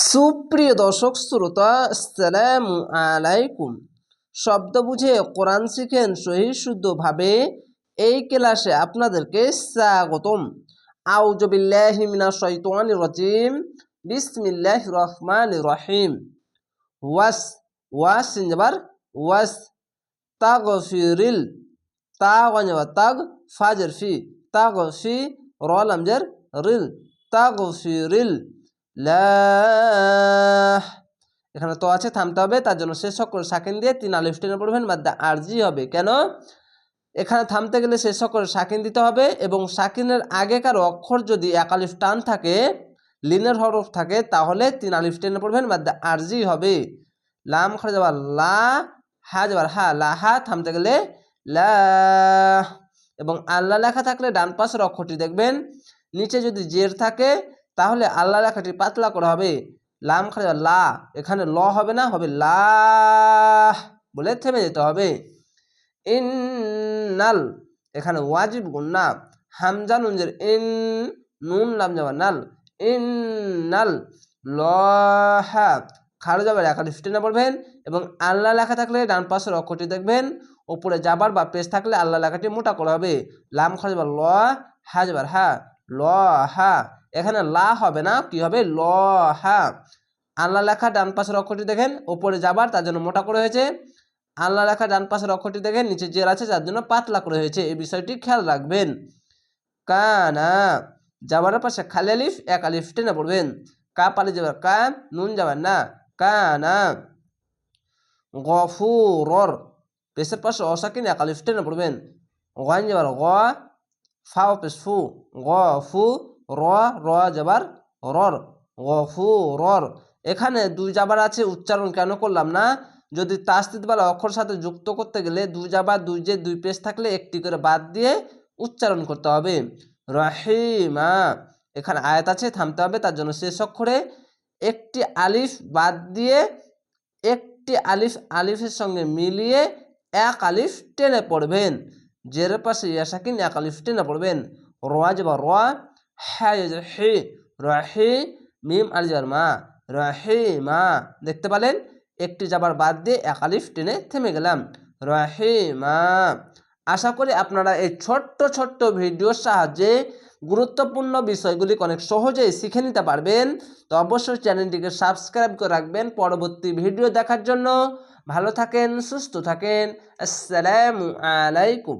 সুপ্রিয় দর্শক, শ্রোতা, আসসালামু আলাইকুম। শব্দ বুঝে কোরআন শিখেন সহি শুদ্ধভাবে এই ক্লাসে আপনাদেরকে স্বাগতম। আউজবিল্লাহি মিনাশ শাইতানির রাজিম। বিসমিল্লাহির রহমানির রহিম। ওয়াস ওয়াস সিনজাবার ওয়াস, তাগফিরিল তা গঞ্জাবার তাগ, ফাজর ফি তাগফি রল আমজার রিল, তাগফিরিল। লাহ। এখানে তো আছে, থামতে হবে, তার জন্য শেষ করে সাকিন দিয়ে তিন আলিফ টেনে পড়বেন, বাদ আরজি হবে। কেন? এখানে থামতে গেলে শেষ করে সাকিন দিতে হবে এবং সাকিনের আগেকার অক্ষর যদি এক আলিফ টান থাকে, লিনের হরফ থাকে, তাহলে তিন আলিফ টেনে পড়বেন, বাদ আরজি হবে। লাম খড়ে যাবার লা, হা যাবার হা লাহা থামতে গেলে লা এবং আল্লাহ লেখা থাকলে ডান পাশের অক্ষরটি দেখবেন, নিচে যদি জের থাকে তাহলে আল্লাহ লেখাটি পাতলা করা হবে। লাম খালি লা, এখানে ল হবে না, হবে লা, বলে থেমে যেতে হবে। ইন্নাল, এখানে ওয়াজিব গুন্না হামজা নুনজের ইন, নুন লাম যাবার নাল। ইন্নাল, লহা খাড়ো যাবার একাটি ফিটে পড়বেন এবং আল্লাহ লেখা থাকলে ডান পাশের অক্ষরটি দেখবেন। উপরে যাবার বা পেজ থাকলে আল্লাহ লেখাটি মোটা করা হবে। লাম খাড়ো যাবার ল, হা যাবার হা ল হা এখানে লা হবে না, কি হবে? ল, হা। আল্লাহ লেখা ডান পাশের অক্ষরটি দেখেন, ওপরে যাবার, তার জন্য মোটা করে হয়েছে। আল্লাহ লেখা ডান পাশের অক্ষরটি দেখেন, নিচে জের আছে, যার জন্য পাতলা করে হয়েছে। এই বিষয়টি খেয়াল রাখবেন। কানা। যাবার পাশে খালি আলিফ, এক আলিফ টেনে পড়বেন। কা পালি যাবার, কা, নুন যাবার না। কানা। গফুরর। পেশের পাশে অসাকিন এক আলিফ টেনে পড়বেন। গান যাবার, গ, ফাও পেশ ফু। গ ফু র র যাবার রর গফু রর এখানে দুই যাবার আছে উচ্চারণ কেন করলাম না? যদি তাস্তিত বলা অক্ষর সাথে যুক্ত করতে গেলে দুই যাবার দুই যে দুই পেশ থাকলে একটি করে বাদ দিয়ে উচ্চারণ করতে হবে। রাহিমা, এখানে আয়াত আছে, থামতে হবে, তার জন্য শেষ অক্ষরে একটি আলিফ বাদ দিয়ে একটি আলিফ আলিফের সঙ্গে মিলিয়ে এক আলিফ টেনে পড়বেন। জের পাশে ইয়াসাকিন এক আলিফ টেনে পড়বেন। রোয়া যাবা রোয়া হ্যাঁ হে মিম মা দেখতে পেলেন? একটি যাবার বাদ দিয়ে একালিফ টেনে থেমে গেলাম। রাহে মা আশা করি আপনারা এই ছোট্ট ছোট্ট ভিডিওর সাহায্যে গুরুত্বপূর্ণ বিষয়গুলি অনেক সহজেই শিখে নিতে পারবেন। তো অবশ্যই চ্যানেলটিকে সাবস্ক্রাইব করে রাখবেন পরবর্তী ভিডিও দেখার জন্য। ভালো থাকেন, সুস্থ থাকেন। আসসালামু আলাইকুম।